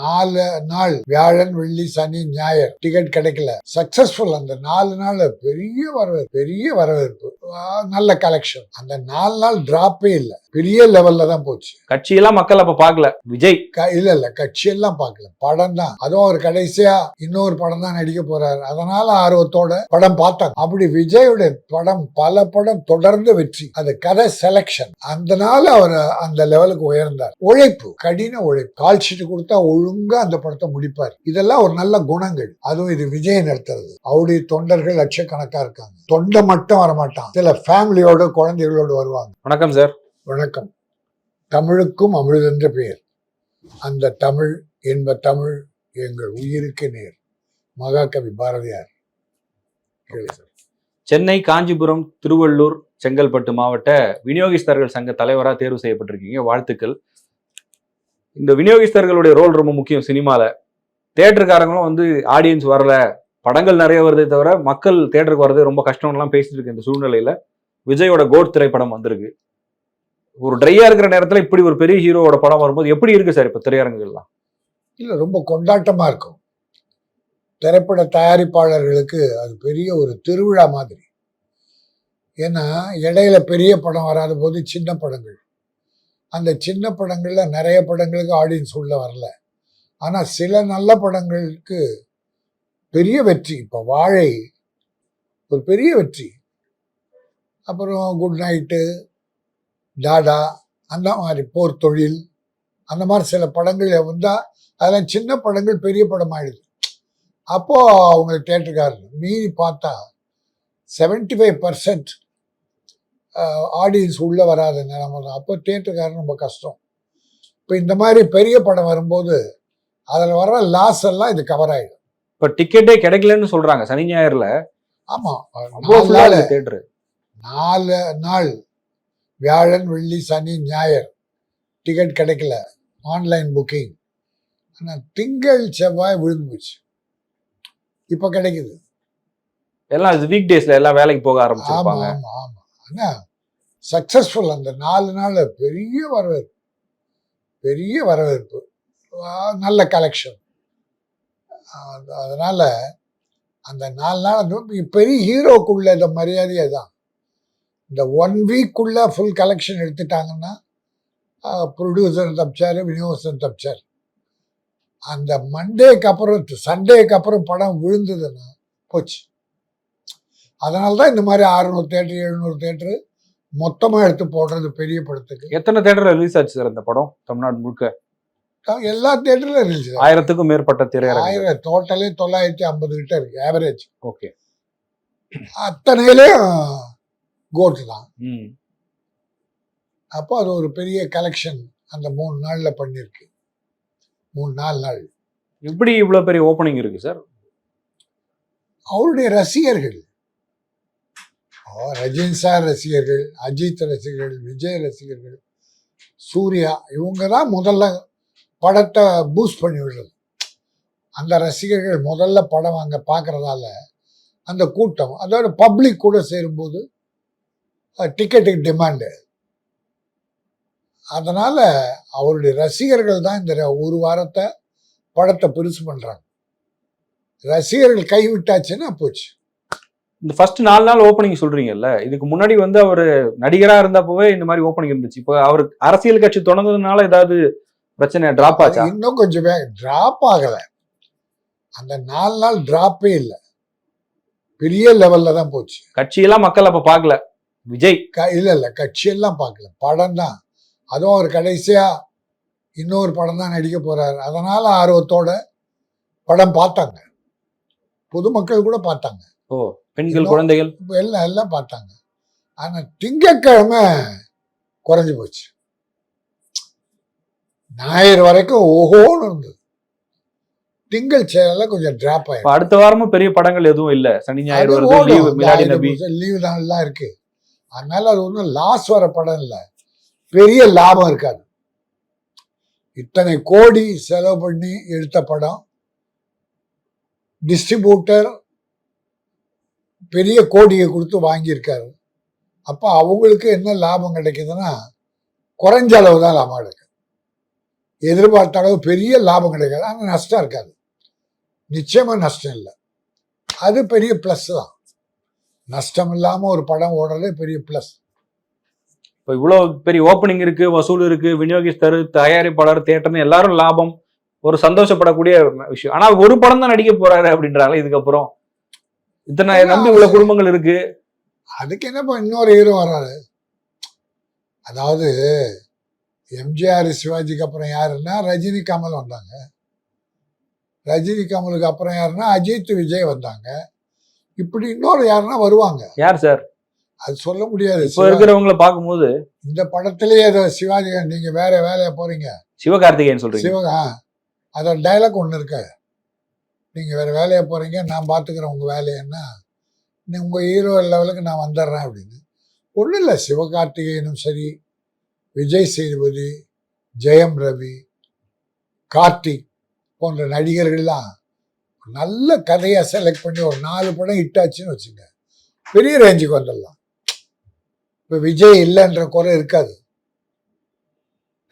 நாலு நாள் வியாழன் வெள்ளி சனி ஞாயிறு டிக்கெட் கிடைக்கல. சக்சஸ்ஃபுல் அந்த நாலு நாள் பெரிய வரவேற்பு பெரிய வரவேற்பு. நல்ல கலெக்ஷன் அந்த நாலு நாள் டிராப்பே இல்ல. பெரிய லெவல்ல தான் போச்சு. கட்சியெல்லாம் மக்கள் அப்ப பார்க்கல. விஜய். இல்ல இல்ல கட்சி எல்லாம் பார்க்கல. படம் தான். அதுவும் அவர் கடைசியா இன்னொரு படம் தான் நடிக்க போறாரு. அதனால ஆர்வத்தோட படம் பார்த்தாங்க. அப்படி விஜயோட படம் பல படம் தொடர்ந்து வெற்றி. அது கதை செலக்ஷன் அதனால அவர் அந்த லெவலுக்கு உயர்ந்தார். உழைப்பு. கடின உழைப்பு. கால் ஷீட் கொடுத்தா ஒழுங்கா அந்த படத்தை முடிப்பார். இதெல்லாம் ஒரு நல்ல குணங்கள். அதுவும் இது விஜய் நடத்துறது அவருடைய தொண்டர்கள் லட்சக்கணக்கா இருக்காங்க. தொண்டை மட்டும் வரமாட்டான். சில ஃபேமிலியோட குழந்தைகளோடு வருவாங்க. வணக்கம் சார். வணக்கம். தமிழுக்கும் அமிழ்தென்ற பெயர். அந்த தமிழ் என்ப தமிழ் எங்கள் உயிருக்கு நேர். மகாகவி பாரதியார். சென்னை காஞ்சிபுரம் திருவள்ளூர் செங்கல்பட்டு மாவட்ட விநியோகிஸ்தர்கள் சங்க தலைவரா தேர்வு செய்யப்பட்டிருக்கீங்க. வாழ்த்துக்கள். இந்த விநியோகிஸ்தர்களுடைய ரோல் ரொம்ப முக்கியம் சினிமால. தேட்டருக்காரங்களும் வந்து ஆடியன்ஸ் வரல. படங்கள் நிறைய வருதே தவிர மக்கள் தேட்டருக்கு வர்றது ரொம்ப கஷ்டம்லாம் பேசிட்டு இருக்கு இந்த சூழ்நிலையில விஜயோட கோட் திரைப்படம் வந்திருக்கு. ஒரு ட்ரையா இருக்கிற நேரத்துல இப்படி ஒரு பெரிய ஹீரோவோட படம் வரும்போது எப்படி இருக்கு சார் இப்ப திரையரங்குகள்லாம்? இல்ல ரொம்ப கொண்டாட்டமா இருக்கும். திரைப்பட தயாரிப்பாளர்களுக்கு அது பெரிய ஒரு திருவிழா மாதிரி. ஏன்னா இடையில பெரிய படம் வராத போது சின்ன படங்கள். அந்த சின்ன படங்கள்ல நிறைய படங்களுக்கு ஆடியன்ஸ் உள்ள வரல. ஆனா சில நல்ல படங்களுக்கு பெரிய வெற்றி. இப்போ வாழை ஒரு பெரிய வெற்றி. அப்புறம் குட் நைட்டு டாடா அந்த மாதிரி போர் தொழில் அந்த மாதிரி சில படங்கள் வந்தால் அதெல்லாம் சின்ன படங்கள் பெரிய படம் ஆயிடுது அப்போது அவங்க தேட்டருக்காரர் மீறி பார்த்தா 75% ஃபைவ் பர்சன்ட் ஆடியன்ஸ் உள்ளே வராத நிலைமை தான். அப்போ தேட்டருக்காரர் ரொம்ப கஷ்டம். இப்போ இந்த மாதிரி பெரிய படம் வரும்போது அதில் வர்ற லாஸ் எல்லாம் இது கவர் ஆகிடும் இப்ப டிக்கெட்டே கிடைக்கலன்னு சொல்றாங்க சனி ஞாயிறுல. ஆமாம் அவ்வளோ நாலு நாள் தேட்டரு நாலு நாள் வியாழன் வெள்ளி சனி ஞாயிறு டிக்கெட் கிடைக்கல. ஆன்லைன் புக்கிங் ஆனால் திங்கள் செவ்வாய் விழுந்து போச்சு. இப்போ கிடைக்குது. எல்லாம் வீக் டேஸ்ல எல்லாம் வேலைக்கு போக ஆமா ஆரம்பிச்சிருப்பாங்க. ஆமா ஆமா ஆனா சக்சஸ்ஃபுல் அந்த நாலு நாள் பெரிய வரவேற்பு. பெரிய வரவேற்பு. நல்ல கலெக்ஷன் அதனால் அந்த நாலு நாள் வந்து பெரிய ஹீரோக்குள்ள இந்த மரியாதையே தான். இந்த ஒன் வீக்குள்ள ஃபுல் கலெக்ஷன் எடுத்துட்டாங்கன்னா ப்ரொடியூசர் தப்பிச்சார் விநியோகஸ்தன் தப்பிச்சார். அந்த மண்டேக்கு அப்புறம் சண்டேக்கு அப்புறம் படம் விழுந்ததுன்னா போச்சு. அதனால தான் இந்த மாதிரி அறுநூறு தேட்டர் எழுநூறு தேட்டரு மொத்தமாக எடுத்து போடுறது பெரிய படத்துக்கு. எத்தனை தேட்டர்ல ரிலீஸ் ஆச்சு சார் இந்த படம்? தமிழ்நாடு முழுக்க. எல்லா தேட்டர்லையும் ரிலீஸ் ஆயிரத்துக்கும் மேற்பட்ட திரையரங்கு ஆயிரம் டோட்டலே தொள்ளாயிரத்தி ஐம்பது கிட்ட இருக்கு ஆவரேஜ் ஓகே அத்தனையிலையும் கோட்டு தான். அப்போ அது ஒரு பெரிய கலெக்ஷன் அந்த மூணு நாள்ல பண்ணியிருக்கு. மூணு நாலு நாள். எப்படி இவ்வளவு பெரிய ஓப்பனிங் இருக்கு சார் அவருடைய ரசிகர்கள். ரஜினி சார் ரசிகர்கள் அஜித் ரசிகர்கள் விஜய் ரசிகர்கள் சூர்யா இவங்க தான் முதல்ல படத்தை பூஸ்ட் பண்ணி விடுறது. அந்த ரசிகர்கள் முதல்ல படம் அங்கே பார்க்குறதால அந்த கூட்டம் அதோட பப்ளிக் கூட சேரும்போது டிக்கெட்டுக்கு டிமாண்டு அதனால் அவருடைய ரசிகர்கள் தான் இந்த ஒரு வாரத்தை படத்தை பெருசு பண்ணுறாங்க ரசிகர்கள் கைவிட்டாச்சுன்னா போச்சு. இந்த ஃபர்ஸ்ட் நாலு நாள் ஓப்பனிங் சொல்றீங்கல்ல இதுக்கு முன்னாடி வந்து அவர் நடிகராக இருந்தப்பவே இந்த மாதிரி ஓப்பனிங் இருந்துச்சு. இப்போ அவர் அரசியல் கட்சி தொடர்ந்ததுனால ஏதாவது பிரச்சனை டிராப் ஆச்சா? இன்னும் கொஞ்சம் டிராப் ஆகல. அந்த நாலு நாள் டிராப்பே இல்லை. பெரிய லெவல்ல தான் போச்சு. கட்சியெல்லாம் மக்கள் அப்ப பார்க்கல. விஜய். இல்ல இல்ல கட்சியெல்லாம் பார்க்கல. படம் தான். அதுவும் அவர் கடைசியா இன்னொரு படம் தான் நடிக்க போறாரு. அதனால ஆர்வத்தோட படம் பார்த்தாங்க. பொதுமக்கள் கூட பார்த்தாங்க. ஓ பெண்கள் குழந்தைகள்? எல்லாம் எல்லாம் பார்த்தாங்க. ஆனா திங்கட்கிழமை குறைஞ்சு போச்சு. ஞாயிறு வரைக்கும் ஓஹோன்னு இருந்தது. திங்கள் சேனல்ல கொஞ்சம் டிராப் ஆயிடும் அடுத்த வாரமும் பெரிய படங்கள் எதுவும் இல்ல? சனி ஞாயிறு வருது லீவு மிலாடி நபி. லீவு நாள்லாம் இருக்கு. அதனால அது ஒன்றும் லாஸ் வர படம் இல்லை. பெரிய லாபம் இருக்காது. இத்தனை கோடி செலவு பண்ணி எடுத்த படம். டிஸ்ட்ரிபியூட்டர் பெரிய கோடியை கொடுத்து வாங்கியிருக்காரு. அப்போ அவங்களுக்கு என்ன லாபம் கிடைக்குதுன்னா குறைஞ்ச அளவு தான் லாபம் கிடைக்கும். எதிர்பார்த்த அளவு பெரிய லாபம் கிடைக்காது. ஆனால் நஷ்டம் இருக்காது. நிச்சயமா நஷ்டம் இல்லை. அது பெரிய ப்ளஸ் தான். நஷ்டம் இல்லாம ஒரு படம் ஓடுறதே பெரிய ப்ளஸ் இப்போ இவ்வளவு பெரிய ஓப்பனிங் இருக்கு வசூல் இருக்கு விநியோகிஸ்தர் தயாரிப்பாளர் தேட்டர்னு எல்லாரும் லாபம் ஒரு சந்தோஷப்படக்கூடிய விஷயம். ஆனா ஒரு படம் தான் நடிக்க போறாரு அப்படின்றாங்க இதுக்கப்புறம். இத்தனை நம்பி உள்ள குடும்பங்கள் இருக்கு. அதுக்கு என்னப்பா இன்னொரு ஹீரோ வராரு அதாவது எம்ஜிஆர் சிவாஜிக்கு அப்புறம் யாருன்னா ரஜினி கமல் வந்தாங்க. ரஜினி கமலுக்கு அப்புறம் யாருன்னா அஜித் விஜய் வந்தாங்க. இப்படி இன்னொரு யாருன்னா வருவாங்க. யார் சார்? அது சொல்ல முடியாது. இப்போ இருக்கிறவங்கள பார்க்கும்போது இந்த படத்திலேயே ஏதோ சிவாஜி நீங்க வேற வேலையை போறீங்க. சிவகார்த்திகேயன் சொல்றீங்க. சிவகா அதோட டைலாக் ஒன்று இருக்கு. நீங்க வேற வேலையை போறீங்க நான் பார்த்துக்கிறேன் உங்க வேலையன்னா உங்க ஹீரோ லெவலுக்கு நான் வந்துடுறேன் அப்படின்னு. ஒன்றும் இல்லை சிவகார்த்திகேயனும் சரி விஜய் சேதுபதி ஜெயம் ரவி கார்த்திக் போன்ற நடிகர்கள்லாம் நல்ல கதையை செலக்ட் பண்ணி ஒரு நாலு படம் ஹிட் ஆச்சுன்னு வச்சுங்க. பெரிய ரேஞ்சுக்கு வந்துடலாம். இப்போ விஜய் இல்லைன்ற குறை இருக்காது.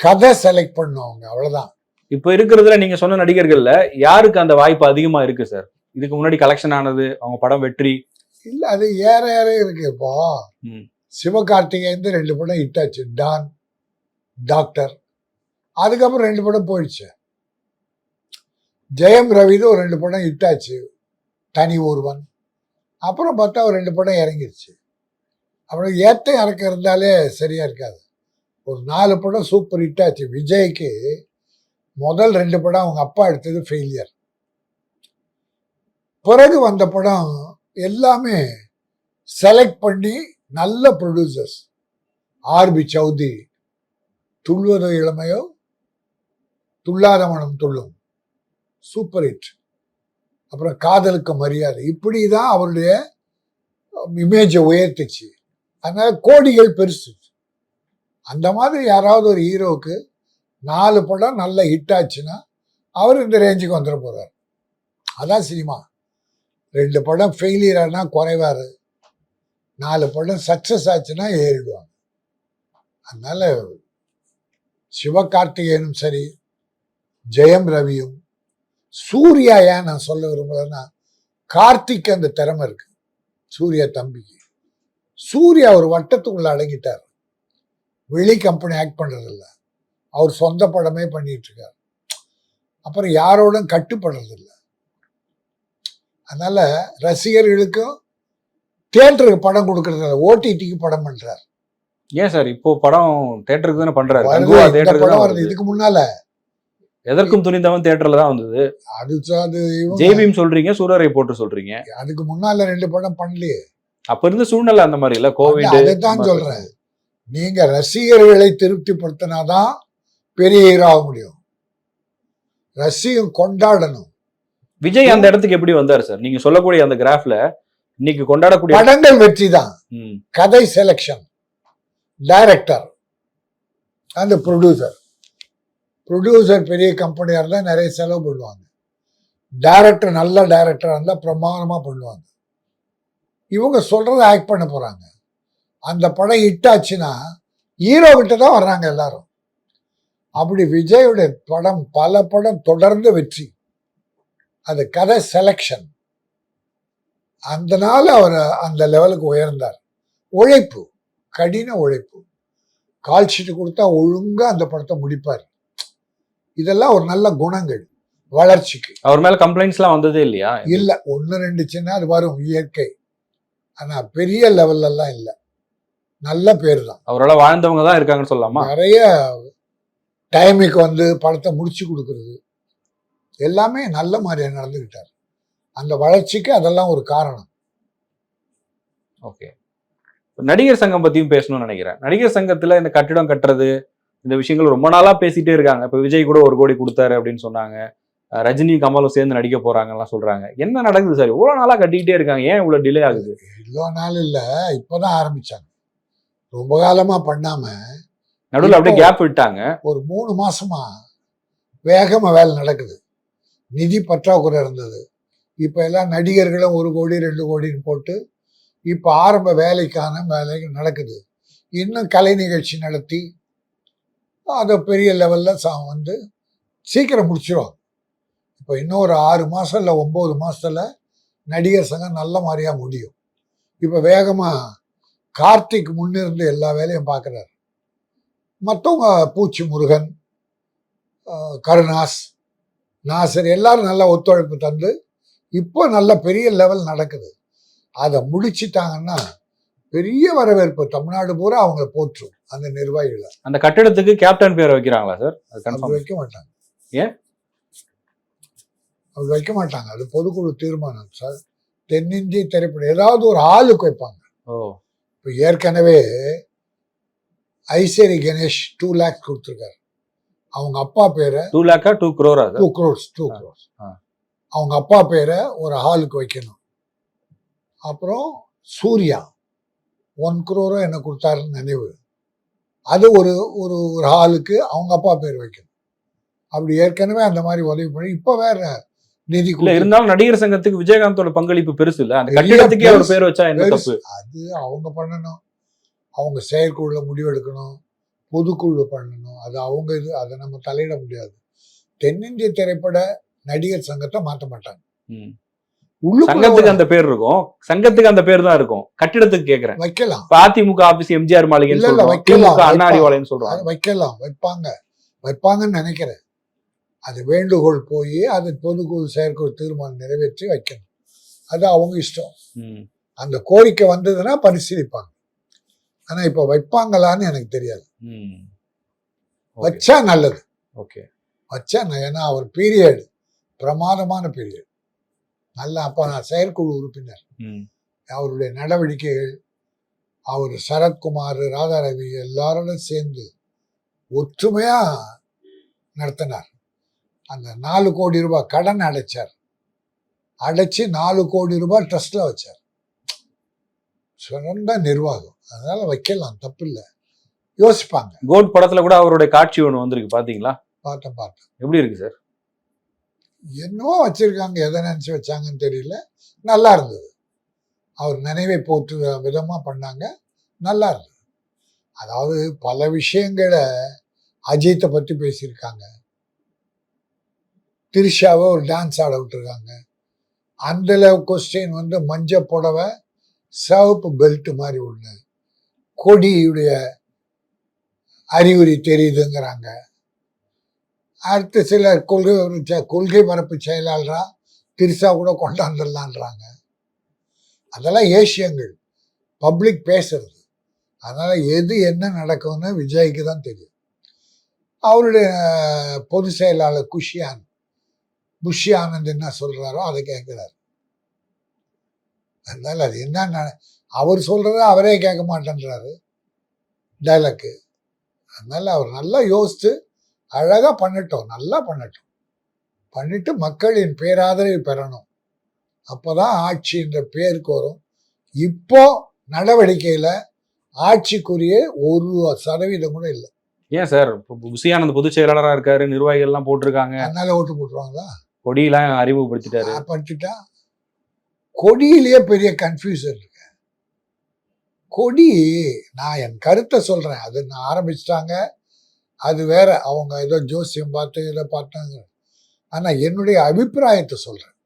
கதை செலக்ட் பண்ணுவாங்க அவ்வளவுதான். இப்போ இருக்கிறதுல நீங்க சொன்ன நடிகர்கள்ல யாருக்கு அந்த வாய்ப்பு அதிகமா இருக்கு சார் இதுக்கு முன்னாடி கலெக்ஷன் ஆனது அவங்க படம் வெற்றி. இல்ல அது ஏற ஏற இருக்கு இப்போ. சிவகார்த்திகேயன் ரெண்டு படம் ஹிட் ஆச்சு. டான் டாக்டர். அதுக்கப்புறம் ரெண்டு படம் போயிடுச்சு. ஜெயம் ரவிது ஒரு ரெண்டு படம் இட்டாச்சு. தனி ஒருவன். அப்புறம் பார்த்தா ஒரு ரெண்டு படம் இறங்கிருச்சு. அப்புறம் ஏற்ற இறக்கம் இருந்தாலே சரியா இருக்காது. ஒரு நாலு படம் சூப்பர் ஹிட் ஆச்சு விஜய்க்கு முதல் ரெண்டு படம் அவங்க அப்பா எடுத்தது ஃபெயிலியர் பிறகு வந்த படம் எல்லாமே செலக்ட் பண்ணி நல்ல ப்ரொடியூசர்ஸ் ஆர்பி சௌத்ரி துள்ளுவதோ இளமையோ? துள்ளாதவனும் துள்ளும். சூப்பர் ஹிட் அப்புறம் காதலுக்கு மரியாதை. இப்படி தான் அவருடைய இமேஜை உயர்த்துச்சு. அதனால கோடிகள் பெருசு. அந்த மாதிரி யாராவது ஒரு ஹீரோவுக்கு நாலு படம் நல்ல ஹிட் ஆச்சுன்னா அவர் இந்த ரேஞ்சுக்கு வந்துட போறார். அதான் சினிமா. ரெண்டு படம் ஃபெயிலியர் ஆனால் குறைவாரு. நாலு படம் சக்சஸ் ஆச்சுன்னா ஏறிடுவாங்க. அதனால சிவகார்த்திகேயனும் சரி ஜெயம் ரவியும் சூர்யா ஏன் நான் சொல்ல விரும்புறேன்னா கார்த்திக் அந்த திறமை இருக்கு. சூர்யா தம்பிக்கு. சூர்யா ஒரு வட்டத்துக்குள்ள அடங்கிட்டார். வெளி கம்பெனி ஆக்ட் பண்ணுறதில்ல அவர் சொந்த படமே பண்ணிட்டு இருக்கார் அப்புறம் யாரோடும் கட்டுப்படுறதில்ல. அதனால ரசிகர்களுக்கும் தியேட்டருக்கு படம் கொடுக்கறதில்ல. ஓடிடிக்கு படம் பண்ணுறார் ஏன் சார்? இப்போ படம் தேட்டருக்கு தானே பண்றாரு. தேட்டருக்கு தான் இதுக்கு முன்னால. எதற்கும் துணிந்தவன் தேட்டர்ல தான் வந்தது. அது அது ஜெய்பீம் சொல்றீங்க சூரரை போட்டு சொல்றீங்க. அதுக்கு முன்னால ரெண்டு படம் பண்ணலையே. அப்ப இருந்த சூழ்நிலை அந்த மாதிரி இல்ல? கோவிட் அதைத்தான் சொல்றேன். நீங்க ரசிகர்களை திருப்திப்படுத்தினாதான் பெரிய ஹீரோ ஆக முடியும். ரசிகம் கொண்டாடணும். விஜய் அந்த இடத்துக்கு எப்படி வந்தாரு சார்? நீங்க சொல்லக்கூடிய அந்த கிராஃப்ல இன்னைக்கு கொண்டாடக்கூடிய படங்கள் வெற்றி தான். கதை செலெக்ஷன் டைரக்டர் அந்த ப்ரொடியூசர் ப்ரொடியூசர் பெரிய கம்பெனியாக இருந்தால் நிறைய செலவு பண்ணுவாங்க. டைரக்டர் நல்ல டைரக்டராக இருந்தால் பிரமாதமாக பண்ணுவாங்க. இவங்க சொல்கிறத ஆக்ட் பண்ண போகிறாங்க அந்த படம் ஹிட் ஆச்சுன்னா ஹீரோ கிட்ட தான் வர்றாங்க எல்லாரும். அப்படி விஜயோட படம் பல படம் தொடர்ந்து வெற்றி. அது கதை செலெக்ஷன் அந்த நாள் அவர் அந்த லெவலுக்கு உயர்ந்தார். உழைப்பு. கடின உழைப்பு. கால் கொடுத்தா ஒழுங்கா அந்த படத்தை முடிப்பார். இதெல்லாம் ஒரு நல்ல குணங்கள் வளர்ச்சிக்கு. அவர் மேல கம்ப்ளைண்ட்ஸ் எல்லாம் வந்ததே இல்லையா? இல்ல ஒன்று ரெண்டு சின்ன அது வரும் இயற்கை. ஆனா பெரிய லெவல்ல எல்லாம் இல்ல. நல்ல பேர் தான் அவரால வாழ்ந்தவங்க தான் இருக்காங்கன்னு சொல்லலாமா? நிறைய டைமுக்கு வந்து படத்தை முடிச்சு கொடுக்கறது. எல்லாமே நல்ல மாதிரியா நடந்துக்கிட்டார் அந்த வளர்ச்சிக்கு அதெல்லாம் ஒரு காரணம். ஓகே. நடிகர் சங்கம் பத்தியும் பேசணும்னு நினைக்கிறேன். நடிகர் சங்கத்துல இந்த கட்டிடம் கட்டுறது இந்த விஷயங்கள் ரொம்ப நாளா பேசிட்டே இருக்காங்க. இப்ப விஜய் கூட ஒரு கோடி கொடுத்தாரு அப்படின்னு சொன்னாங்க. ரஜினி கமலும் சேர்ந்து நடிக்க போறாங்கலாம் சொல்றாங்க. என்ன நடக்குது சார்? இவ்வளவு நாளா கட்டிக்கிட்டே இருக்காங்க. ஏன் இவ்வளவு டிலே ஆகுது? இவ்வளோ நாள் இல்ல. இப்பதான் ஆரம்பிச்சாங்க. ரொம்ப காலமா பண்ணாம நடுவுல அப்படியே கேப் விட்டாங்க. ஒரு மூணு மாசமா வேகமா வேலை நடக்குது. நிதி பற்றாக்குறை இருந்தது. இப்ப எல்லாம் நடிகர்களும் ஒரு கோடி ரெண்டு கோடின்னு போட்டு இப்போ ஆரம்ப வேலைக்கான வேலை நடக்குது. இன்னும் கலை நிகழ்ச்சி நடத்தி அதை பெரிய லெவலில் சா வந்து சீக்கிரம் முடிச்சிடும் இப்போ இன்னும் ஒரு ஆறு மாதம் இல்லை ஒம்பது மாதத்தில் நடிகர் சங்கம் நல்ல மாதிரியாக முடியும். இப்போ வேகமாக கார்த்திக் முன்னிருந்து எல்லா வேலையும் பார்க்குறாரு மற்றவங்க பூச்சி முருகன் கருணாஸ் நாசர் எல்லாரும் நல்லா ஒத்துழைப்பு தந்து இப்போ நல்ல பெரிய லெவல் நடக்குது. அதை முடிச்சிட்டாங்கன்னா பெரிய வரவேற்பு. தமிழ்நாடு பூரா அவங்கள போற்றும் அந்த நிர்வாகிகளை. அந்த கட்டிடத்துக்கு கேப்டன் பேர் வைக்கிறாங்களா சார் அது வைக்க மாட்டாங்க. ஏன்? அப்படி வைக்க மாட்டாங்க. அது பொதுக்குழு தீர்மானம் சார் தென்னிந்திய திரைப்படம் ஏதாவது ஒரு ஆளுக்கு வைப்பாங்க. ஓ. இப்போ ஏற்கனவே ஐசேரி கணேஷ் டூ லேக்ஸ் கொடுத்துருக்காரு. அவங்க அப்பா பேரை டூ லேக்கா டூ குரோரா டூ க்ரோர்ஸ் டூ க்ரோர்ஸ். அவங்க அப்பா பேரை ஒரு ஹாலுக்கு வைக்கணும். அப்புறம் சூர்யா. ஒன் குரோரோ என்ன கொடுத்தாருன்னு நினைவு. அது ஒரு ஒரு ஒரு ஹாலுக்கு அவங்க அப்பா பேர் வைக்கணும். அப்படி ஏற்கனவே அந்த மாதிரி உதவி பண்ணி இப்போ வேற நிதி இருந்தாலும் நடிகர் சங்கத்துக்கு விஜயகாந்தோட பங்களிப்பு பெருசு இல்ல. அந்த கட்டிடத்துக்கே அவர். பேர் வச்சா என்ன. தப்பு? அது அவங்க பண்ணணும். அவங்க செயற்குழுல முடிவெடுக்கணும். பொதுக்குழு பண்ணணும். அது அவங்க இது அதை நம்ம தலையிட முடியாது. தென்னிந்திய திரைப்பட நடிகர் சங்கத்தை மாற்ற மாட்டாங்க. சங்கத்துக்கு அந்த பேர் இருக்கும். சங்கத்துக்கு அந்த பேர் தான் இருக்கும். கட்டிடத்துக்கு கேக்குறேன். வைக்கலாம். அதிமுக ஆபீஸ் எம்ஜிஆர் மாளிகைன்னு சொல்றோம். திமுக அண்ணா வைப்பா- அறிவாலயம்னு அது சொல்றாங்க. வைக்கலாம் வைப்பாங்க. வைப்பாங்கன்னு நினைக்கிறேன். அது வேண்டுகோள் போய் அது பொதுக்குழு செயற்குழு தீர்மானம் நிறைவேற்றி வைக்கணும். அது அவங்க இஷ்டம். ம். அந்த கோரிக்கை வந்ததுன்னா பரிசீலிப்பாங்க. ஆனா இப்ப வைப்பாங்களான்னு எனக்கு தெரியாது. வச்சா நல்லது. ஓகே. வச்சா ஏன்னா அவர் பீரியட் பிரமாதமான பீரியட் நல்ல அப்ப நான் செயற்குழு உறுப்பினர். அவருடைய நடவடிக்கைகள் அவர் சரத்குமார் ராதாரவி எல்லாரோட சேர்ந்து ஒற்றுமையா நடத்தினார். அந்த நாலு கோடி ரூபாய் கடன் அடைச்சார். அடைச்சு நாலு கோடி ரூபாய் ட்ரஸ்ட்ல வச்சார். சிறந்த நிர்வாகம். அதனால வைக்கலாம் தப்பு இல்லை யோசிப்பாங்க. கோட் படத்துல கூட அவருடைய காட்சி ஒண்ணு வந்திருக்கு பாத்தீங்களா? பார்த்தேன் பார்த்தேன். எப்படி இருக்கு சார்? என்னவோ வச்சிருக்காங்க எதை நினச்சி வச்சாங்கன்னு தெரியல. நல்லா இருந்தது. அவர் நினைவை போற்று விதமாக பண்ணாங்க. நல்லா இருந்தது. அதாவது பல விஷயங்களை அஜித்தை பற்றி பேசியிருக்காங்க. திரிஷாவை ஒரு டான்ஸ் ஆட விட்டுருக்காங்க. அந்த கொஸ்டின் வந்து மஞ்ச புடவை சிவப்பு பெல்ட் மாதிரி ஒன்று கொடியுடைய அறிகுறி தெரியுதுங்கிறாங்க. அடுத்து சில கொள்கை செ- கொள்கை பரப்பு செயலாளராக திருசா கூட கொண்டாந்துடலான்றாங்க. அதெல்லாம் ஏசியங்கள். பப்ளிக் பேசுறது. அதனால் எது என்ன நடக்கும்னு விஜய்க்கு தான் தெரியும். அவருடைய பொது செயலாளர் குஷியான் புஷி ஆனந்த் என்ன சொல்கிறாரோ அதை கேட்குறாரு. அதனால அது என்ன அவர் சொல்கிறத அவரே கேட்க மாட்டேன்றாரு. டைலாக்கு அதனால் அவர் நல்லா யோசித்து அழகா பண்ணட்டும் நல்லா பண்ணட்டும். பண்ணிட்டு மக்களின் பேராதரவை பெறணும். அப்பதான் ஆட்சின்ற பேருக்கு வரும். இப்போ நடவடிக்கையில ஆட்சிக்குரிய ஒரு சதவீதம் கூட இல்லை. ஏன் சார்? இப்ப புசியானந்த் பொதுச் செயலாளரா இருக்காரு நிர்வாகிகள் எல்லாம் போட்டிருக்காங்க. அதனால ஓட்டு போட்டுருவாங்களா? கொடியெல்லாம் அறிமுகப்படுத்திட்டாரு. படிச்சுட்டா கொடியிலேயே பெரிய கன்ஃபியூசன் இருக்கு. கொடி நான் என் கருத்தை சொல்றேன். அது நான் ஆரம்பிச்சிட்டாங்க. அது வேற அவங்க ஏதோ ஜோசியம் பார்த்து இதை பார்த்தாங்க. ஆனால் என்னுடைய அபிப்பிராயத்தை சொல்கிறேன்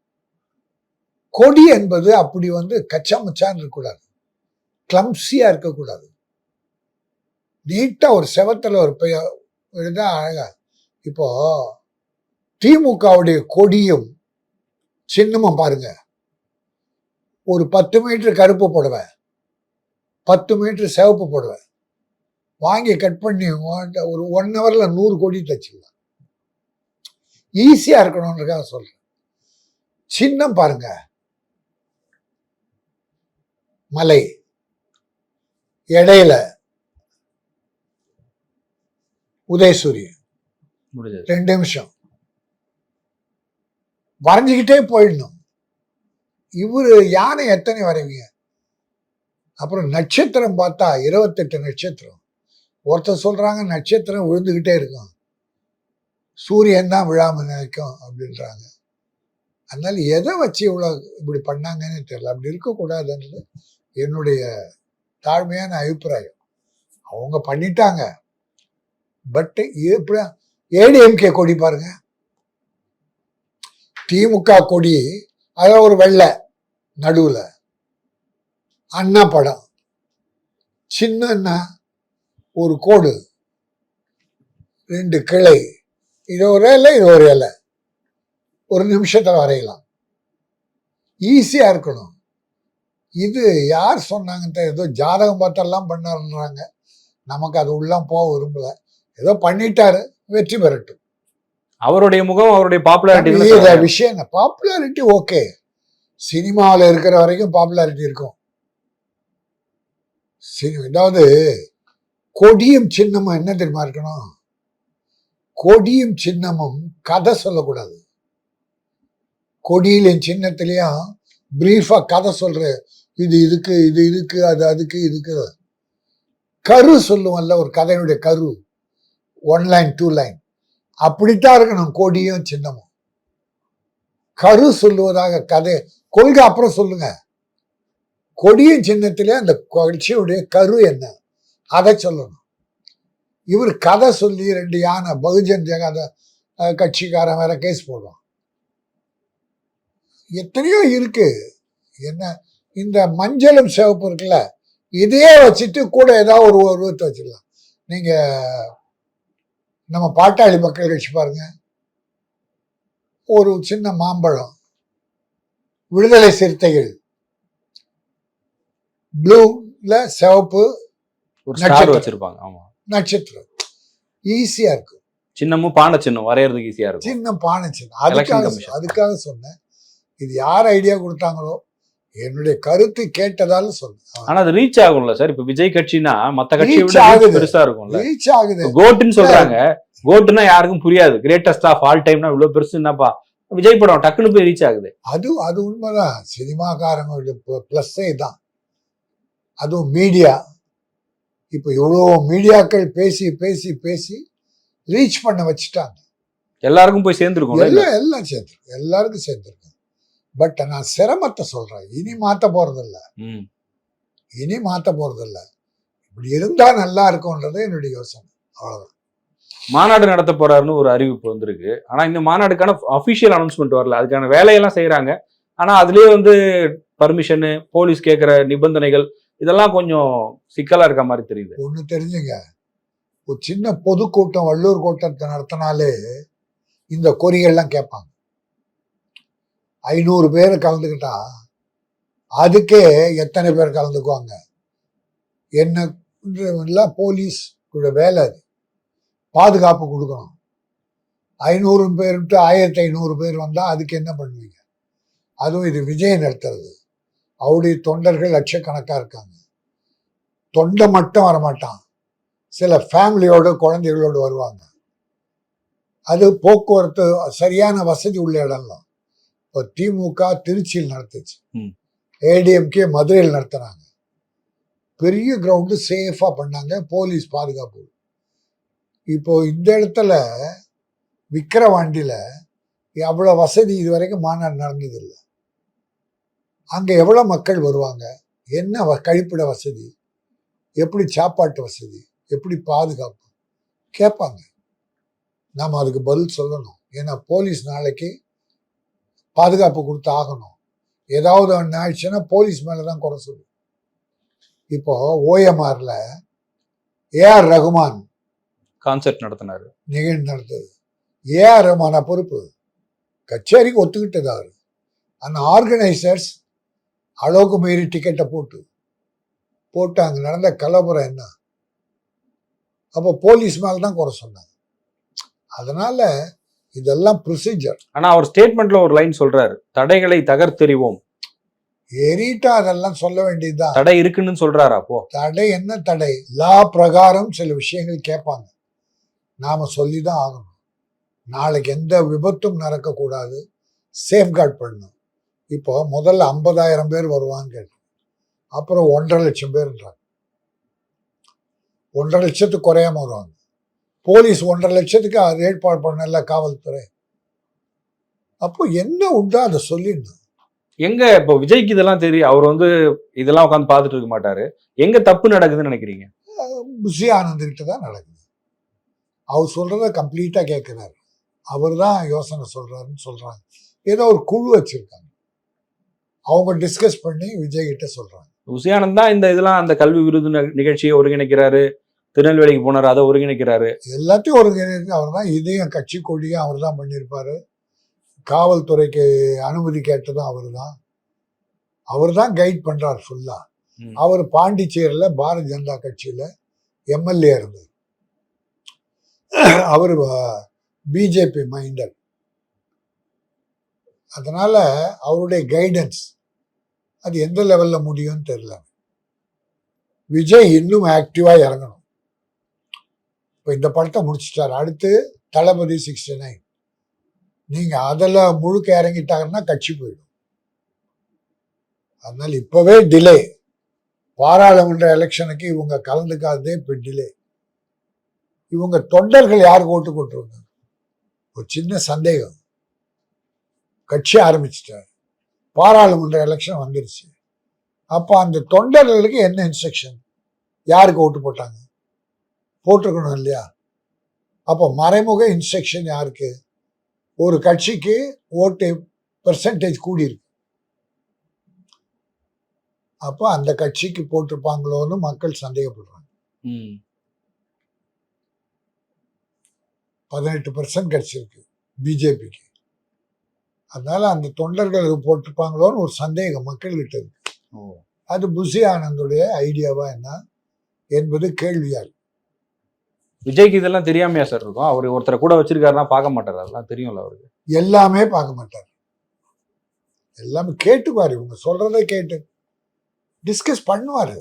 கொடி என்பது அப்படி வந்து கச்சாமச்சான் இருக்கக்கூடாது. கிளம்சியா இருக்கக்கூடாது. நீட்டாக ஒரு செவத்தில் ஒரு பெய எழுதா அழகா. இப்போ திமுகவுடைய கொடியும் சின்னமும் பாருங்க. ஒரு பத்து மீட்டர் கருப்பு போடுவேன் பத்து மீட்டர் சிவப்பு போடுவேன் வாங்கி கட் பண்ணி ஒரு ஒன் ஹவர்ல நூறு கோடி தச்சுக்கலாம். ஈஸியா இருக்கணும்ன்றதுக்காக சொல்றேன். சின்னம் பாருங்க. மலை. இடையில உதயசூரியன். ரெண்டு நிமிஷம். வரைஞ்சிக்கிட்டே போயிடணும். இவரு யானை எத்தனை வரைவீங்க? அப்புறம் நட்சத்திரம் பார்த்தா இருபத்தெட்டு நட்சத்திரம். ஒருத்தர் சொல்கிறாங்க நட்சத்திரம் விழுந்துக்கிட்டே இருக்கும். சூரியன் தான் விழாமல் நினைக்கும் அப்படின்றாங்க. அதனால எதை வச்சு இவ்வளோ இப்படி பண்ணாங்கன்னு தெரியல. அப்படி இருக்கக்கூடாதுன்றது என்னுடைய தாழ்மையான அபிப்பிராயம். அவங்க பண்ணிட்டாங்க. பட் எப்படி ஏடிஎம்கே கொடி பாருங்க. திமுக கொடி அதில் ஒரு வெள்ளை நடுவில். அண்ணா படம். சின்னன்னா ஒரு கோடு ரெண்டு கிளை இது ஒரு இலை இது ஒரு இலை. ஒரு நிமிஷத்தில் வரையலாம். ஈஸியாக இருக்கணும். இது யார் சொன்னாங்கன்ட்டு ஏதோ ஜாதகம் பார்த்தெல்லாம் பண்ணாருன்றாங்க. நமக்கு அது உள்ளம் போக விரும்பல. ஏதோ பண்ணிட்டாரு வெற்றி பெறட்டும். அவருடைய முகம் அவருடைய பாப்புலாரிட்டி விஷயம் பாப்புலாரிட்டி ஓகே சினிமாவில் இருக்கிற வரைக்கும் பாப்புலாரிட்டி இருக்கும். சினி- அதாவது கொடியும் சின்னமும் என்ன தெரியுமா இருக்கணும்? கொடியும் சின்னமும் கதை சொல்லக்கூடாது. கொடியிலையும் சின்னத்திலையும் பிரீஃபா கதை சொல்ற இது இதுக்கு இது இதுக்கு அது அதுக்கு இதுக்கு. கரு சொல்லுவோம்ல ஒரு கதையினுடைய கரு. ஒன் லைன் டூ லைன் அப்படித்தான் இருக்கணும் கொடியும் சின்னமும். கரு சொல்லுவதாக கதை. கொள்கை அப்புறம் சொல்லுங்க. கொடியும் சின்னத்திலே அந்த கட்சியுடைய கரு என்ன? அதை சொல்லணும். இவர் கதை சொல்லி ரெண்டு யானை பகுஜன் ஜெகாத கட்சிக்காரன் வேற கேஸ் போடுவான். எத்தனையோ இருக்கு. என்ன இந்த மஞ்சளும் சிவப்பு இருக்குல்ல இதையே வச்சுட்டு கூட ஏதாவது ஒரு உருவத்தை வச்சிடலாம் நீங்க நம்ம பாட்டாளி மக்கள் கட்சி பாருங்க. ஒரு சின்ன மாம்பழம் விடுதலை சிறுத்தைகள் ப்ளூல சிவப்பு ஒரு ஸ்டார் நட்சத்திரம். வச்சிருப்பாங்க. ஆமா. நட்சத்திரம். ஈஸியா இருக்கும் சின்னமும் பானை சின்னம் வரையறதுக்கு ஈஸியா இருக்கும். சின்ன பானை சின்னம். அதுக்காக. அதுக்காக சொன்னேன். இது யார் ஐடியா கொடுத்தாங்களோ என்னுடைய கருத்து கேட்டதால சொன்னேன். ஆனா அது ரீச் ஆகும்ல சார் இப்ப விஜய் கட்சினா மத்த கட்சியை விட. பெருசா இருக்கும்ல. ரீச் ஆகுது. கோட்டுன்னு சொல்றாங்க. கோட்டுன்னா யாருக்கும் புரியாது. கிரேட்டஸ்ட் ஆஃப் ஆல் டைம்னா இவ்வளவு பெருசு என்னப்பா? விஜய் படம் டக்குன்னு போய் ரீச் ஆகுது. அது அது உண்மைதான். சினிமாக்காரங்களுடைய ப்ளஸ்ஸே தான் அதுவும் மீடியா இப்போ இவ்வளோ மீடியாக்கள் பேசி பேசி பேசி ரீச் பண்ண வச்சுட்டாங்க. எல்லாருக்கும் போய் சேர்ந்துருக்கும் எல்லாம் எல்லாம் சேர்ந்துருக்கு எல்லாருக்கும் சேர்ந்துருக்கு பட் நான் சிரமத்தை சொல்றேன். இனி மாத்த போறதில்ல. ம். இனி மாத்த போறதில்ல. இப்படி இருந்தா நல்லா இருக்கும்ன்றது என்னுடைய யோசனை. அவ்வளவுதான். மாநாடு நடத்த போறாருன்னு ஒரு அறிவிப்பு வந்திருக்கு. ஆனா இந்த மாநாடுக்கான அபிஷியல் அனௌன்ஸ்மெண்ட் வரல. அதுக்கான வேலையெல்லாம் செய்யறாங்க ஆனா அதுலயே வந்து பர்மிஷனு போலீஸ் கேட்கிற நிபந்தனைகள் இதெல்லாம் கொஞ்சம் சிக்கலா இருக்க மாதிரி தெரியுது. ஒண்ணு தெரிஞ்சுங்க. ஒரு சின்ன பொதுக்கூட்டம் வள்ளூர் கூட்டத்தை நடத்தினாலே இந்த கொறிகள்லாம் கேட்பாங்க. ஐநூறு பேர் கலந்துக்கிட்டா அதுக்கே எத்தனை பேர் கலந்துக்குவாங்க? என்ன போலீஸ் கூட வேலை அது. பாதுகாப்பு கொடுக்கணும். ஐநூறு பேர்ட்டு ஆயிரத்தி ஐநூறு பேர் வந்தால் அதுக்கு என்ன பண்ணுவீங்க? அதுவும் இது விஜய் நடத்துறது. அவருடைய தொண்டர்கள் லட்சக்கணக்காக இருக்காங்க. தொண்டை மட்டும் வரமாட்டான். சில ஃபேமிலியோட குழந்தைகளோடு வருவாங்க. அது போக்குவரத்து சரியான வசதி உள்ள இடம்லாம். இப்போ திமுக திருச்சியில் நடத்துச்சு. ஏடிஎம்கே மதுரையில் நடத்துனாங்க பெரிய கிரவுண்டு சேஃபாக பண்ணாங்க போலீஸ் பாதுகாப்பு. இப்போ இந்த இடத்துல விக்கிரவாண்டியில் அவ்வளோ வசதி இது வரைக்கும் மாநாடு நடந்ததில்லை. அங்கே எவ்வளோ மக்கள் வருவாங்க? என்ன கழிப்பிட வசதி? எப்படி சாப்பாட்டு வசதி? எப்படி பாதுகாப்பு? கேட்பாங்க. நாம் அதுக்கு பதில் சொல்லணும். ஏன்னா போலீஸ் நாளைக்கு பாதுகாப்பு கொடுத்து ஆகணும். ஏதாவது ஒன்று ஆயிடுச்சுன்னா போலீஸ் மேலே தான் குறை சொல்லும். இப்போ ஓஎம்ஆரில் ஏஆர் ரகுமான் கான்செர்ட் நடத்தினாரு. நிகழ்ச்சி நடந்தது. ஏஆர் ரகுமானா பொறுப்பு. கச்சேரிக்கு ஒத்துக்கிட்டது அவர். அந்த ஆர்கனைசர்ஸ் அளவுக்கு மீறி டிக்கெட்டை போட்டு. போட்டு அங்கே நடந்த கலவரம் என்ன? அப்போ போலீஸ் மேலே தான் குறை சொன்னாங்க. அதனால இதெல்லாம் ப்ரொசீஜர் ஆனா அவர் ஸ்டேட்மெண்ட்ல ஒரு லைன் சொல்றாரு. தடைகளை தகர்த்தெறிவோம். ஏறிட்டா அதெல்லாம் சொல்ல வேண்டியதுதான். தடை இருக்குன்னு சொல்றாரு அப்போ? தடை என்ன தடை? லா பிரகாரம் சில விஷயங்கள் கேட்பாங்க. நாம சொல்லி தான் ஆகணும். நாளைக்கு எந்த விபத்தும் நடக்கக்கூடாது. சேஃப்கார்ட் பண்ணணும். இப்போ முதல்ல ஐம்பதாயிரம் பேர் வருவாங்க. அப்புறம் ஒன்றரை லட்சம் பேர்ன்றாங்க. ஒன்றரை லட்சத்துக்கு குறையாம வருவாங்க. போலீஸ் ஒன்றரை லட்சத்துக்கு அது ஏற்பாடு பண்ணல காவல்துறை. அப்போ என்ன உண்டோ அதை சொல்லிடணும். எங்க இப்போ விஜய்க்கு இதெல்லாம் தெரியும். அவர் வந்து இதெல்லாம் உட்காந்து பார்த்துட்டு இருக்க மாட்டாரு. எங்க தப்பு நடக்குதுன்னு நினைக்கிறீங்க? புஷி ஆனந்த்கிட்ட தான் நடக்குது. அவர் சொல்றத கம்ப்ளீட்டா கேட்கிறாரு அவர் தான் யோசனை சொல்றாருன்னு சொல்றாங்க. ஏதோ ஒரு குழு வச்சிருக்காங்க. அவங்க டிஸ்கஸ் பண்ணி விஜய் கிட்ட சொல்றாங்க. உசியானந்த் தான் இந்த இதெல்லாம் அந்த கல்வி விருது நிகழ்ச்சியை ஒருங்கிணைக்கிறாரு திருநெல்வேலிக்கு போனார் அதை ஒருங்கிணைக்கிறாரு. எல்லாத்தையும் ஒருங்கிணைந்து அவர் தான் இதையும் கட்சி கொடியும் அவர் தான் பண்ணியிருப்பாரு. காவல்துறைக்கு அனுமதி கேட்டதும் அவர் தான். அவர் தான் கைட் பண்றார் ஃபுல்லா. அவர் பாண்டிச்சேரியில பாரதிய ஜனதா கட்சியில எம்எல்ஏ இருந்தார். அவர் பிஜேபி மைண்டர் அதனால அவருடைய கைடன்ஸ் அது எந்த லெவல்ல முடியும்னு தெரியல. விஜய் இன்னும் ஆக்டிவா இறங்கணும். இப்போ இந்த படத்தை முடிச்சிட்டார். அடுத்து தளபதி சிக்ஸ்டி நைன் நீங்க அதில் முழுக்க இறங்கிட்டாங்கன்னா கட்சி போயிடும். அதனால இப்பவே டிலே பாராளுமன்ற எலெக்ஷனுக்கு இவங்க கலந்துக்காததே இப்போ டிலே இவங்க தொண்டர்கள் யாருக்கு ஓட்டு கொட்டுருவாங்க ஒரு சின்ன சந்தேகம். கட்சி ஆரம்பிச்சிட்டார். பாராளுமன்ற எலெக்ஷன் வந்துருச்சு. அப்போ அந்த தொண்டர்களுக்கு என்ன இன்ஸ்ட்ரக்ஷன் யாருக்கு ஓட்டு போட்டாங்க? போட்டிருக்கணும் இல்லையா? அப்போ மறைமுக இன்ஸ்ட்ரக்ஷன் யாருக்கு? ஒரு கட்சிக்கு ஓட்டு பெர்சன்டேஜ் கூடியிருக்கு. அப்போ அந்த கட்சிக்கு போட்டிருப்பாங்களோன்னு மக்கள் சந்தேகப்படுறாங்க. பதினெட்டு பர்சன்ட் கிடைச்சிருக்கு பிஜேபிக்கு. அதனால அந்த தொண்டர்களுக்கு போட்டிருப்பாங்களோன்னு ஒரு சந்தேகம் மக்கள்கிட்ட இருக்கு. அது புசி ஆனந்துடைய ஐடியாவா என்ன என்பது கேள்வியா இருக்கு விஜய்க்கு இதெல்லாம் தெரியாமையா சார் இருக்கும்? அவர் ஒருத்தரை கூட வச்சிருக்காருன்னா பார்க்க மாட்டாரு. அதெல்லாம் தெரியும்ல அவருக்கு. எல்லாமே பார்க்க மாட்டார். எல்லாமே கேட்டுப்பாரு இவங்க சொல்றதை கேட்டு டிஸ்கஸ் பண்ணுவாரு.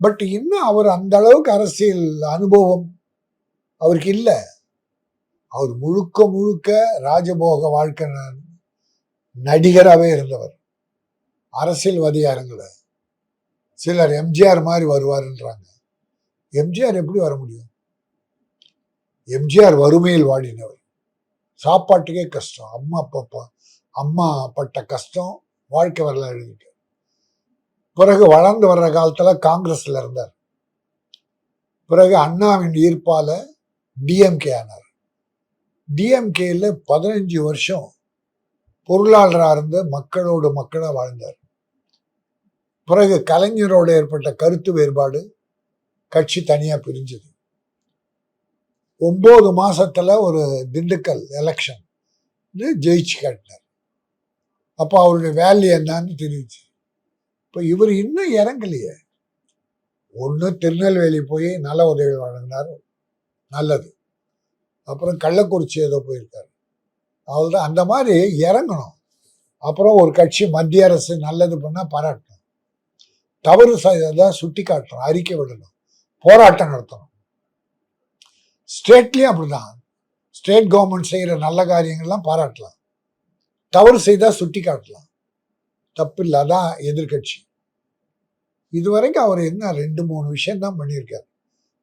பட் இன்னும் அவர் அந்த அளவுக்கு அரசியல் அனுபவம் அவருக்கு இல்லை. அவர் முழுக்க முழுக்க ராஜபோக வாழ்க்கை நடிகராகவே இருந்தவர். அரசியல்வாதியாக இருங்கல சிலர் எம்ஜிஆர் மாதிரி வருவாருன்றாங்க. எம்ஜிஆர் எப்படி வர முடியும்? எம்ஜிஆர் வறுமையில் வாடினவர். சாப்பாட்டுக்கே கஷ்டம். அம்மா அப்பா அம்மா பட்ட கஷ்டம் வாழ்க்கை வரலாறு எழுதிட்டு. பிறகு வளர்ந்து வர்ற காலத்தில் காங்கிரஸில் இருந்தார். பிறகு அண்ணாவின் ஈர்ப்பால டிஎம்கே ஆனார். டிஎம்கேல பதினஞ்சு வருஷம் பொருளாளராக இருந்த மக்களோடு மக்களாக வாழ்ந்தார். பிறகு கலைஞரோடு ஏற்பட்ட கருத்து வேறுபாடு கட்சி தனியாக பிரிஞ்சது. ஒம்பது மாசத்துல ஒரு திண்டுக்கல் எலெக்ஷன் ஜெயிச்சு காட்டினார். அப்போ அவருடைய வேல்யூ என்னன்னு தெரிஞ்சு இப்போ இவர் இன்னும் இறங்கலையே. ஒன்று திருநெல்வேலி போய் நல்ல உதவி வழங்கினார். நல்லது. அப்புறம் கள்ளக்குறிச்சி ஏதோ போயிருக்காரு. அவர்தான் அந்த மாதிரி இறங்கணும். அப்புறம் ஒரு கட்சி மத்திய அரசு நல்லது பண்ணால் பாராட்டணும். தவறு செய்ததான் சுட்டி காட்டணும் அறிக்கை விடணும் போராட்டம் நடத்தணும். ஸ்டேட்லேயும் அப்படிதான். ஸ்டேட் கவர்மெண்ட் செய்கிற நல்ல காரியங்கள்லாம் பாராட்டலாம். தவறு செய்தால் சுட்டி காட்டலாம். தப்பு தான் அதான் எதிர்கட்சி. இதுவரைக்கும் அவர் என்ன ரெண்டு மூணு விஷயம் தான் பண்ணியிருக்காரு.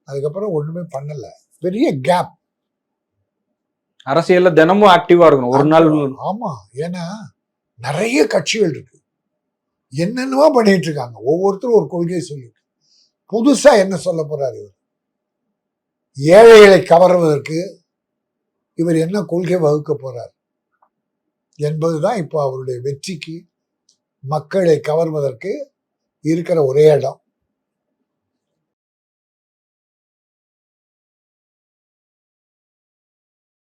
அதுக்கப்புறம் ஒன்றுமே பண்ணலை. பெரிய கேப் அரசியல்ல தினமும் ஆக்டிவா இருக்கணும். ஒரு நாள் ஆமா. ஏன்னா நிறைய கட்சிகள் இருக்கு. என்னென்னவோ பண்ணிட்டு இருக்காங்க. ஒவ்வொருத்தரும் ஒரு கொள்கையை சொல்லிட்டு. புதுசா என்ன சொல்ல போறாரு இவர்? ஏழைகளை கவர்வதற்கு இவர் என்ன கொள்கை வகுக்க போறார்? என்பதுதான் இப்போ அவருடைய வெற்றிக்கு மக்களை கவர்வதற்கு இருக்கிற ஒரே இடம்.